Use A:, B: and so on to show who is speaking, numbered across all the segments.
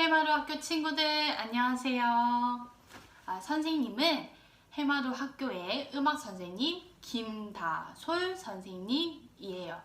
A: 해마루 학교 친구들 안녕하세요. 아, 선생님은 해마루 학교의 음악 선생님 김다솔 선생님이에요.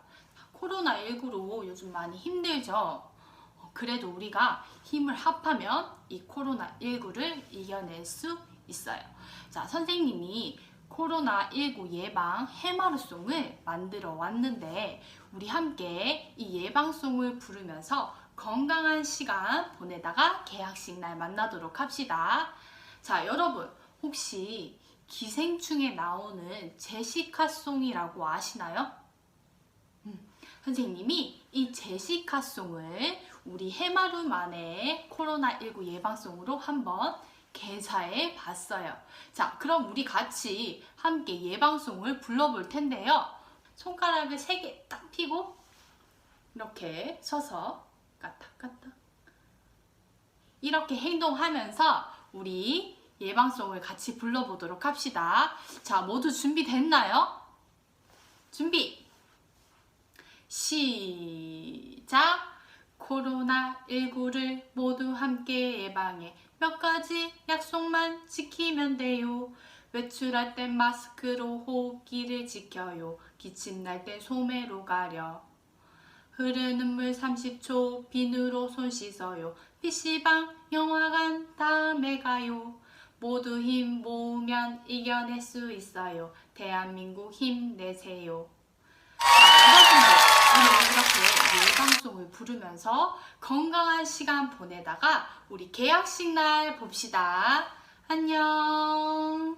A: 코로나19로 요즘 많이 힘들죠. 어, 그래도 우리가 힘을 합하면 이 코로나19를 이겨낼 수 있어요. 자, 선생님이 코로나19 예방 해마루송을 만들어 왔는데 우리 함께 이 예방송을 부르면서 건강한 시간 보내다가 개학식 날 만나도록 합시다. 자, 여러분 혹시 기생충에 나오는 제시카송이라고 아시나요? 음, 선생님이 이 제시카송을 우리 해마루만의 코로나19 예방송으로 한번 개사해 봤어요. 자, 그럼 우리 같이 함께 예방송을 불러볼 텐데요. 손가락을 세 개딱 펴고 이렇게 서서 까딱 까딱 이렇게 행동하면서 우리 예방송을 같이 불러보도록 합시다. 자, 모두 준비됐나요? 준비! 시작! 코로나19를 모두 함께 예방해 몇 가지 약속만 지키면 돼요. 외출할 땐 마스크로 호흡기를 지켜요. 기침 날 땐 소매로 가려. 흐르는 물 30초 비누로 손 씻어요. PC방, 영화관 다음에 가요. 모두 힘 모으면 이겨낼 수 있어요. 대한민국 힘내세요. 자, 여러분들 오늘 이렇게 예방송을 부르면서 건강한 시간 보내다가 우리 개학식 날 봅시다. 안녕.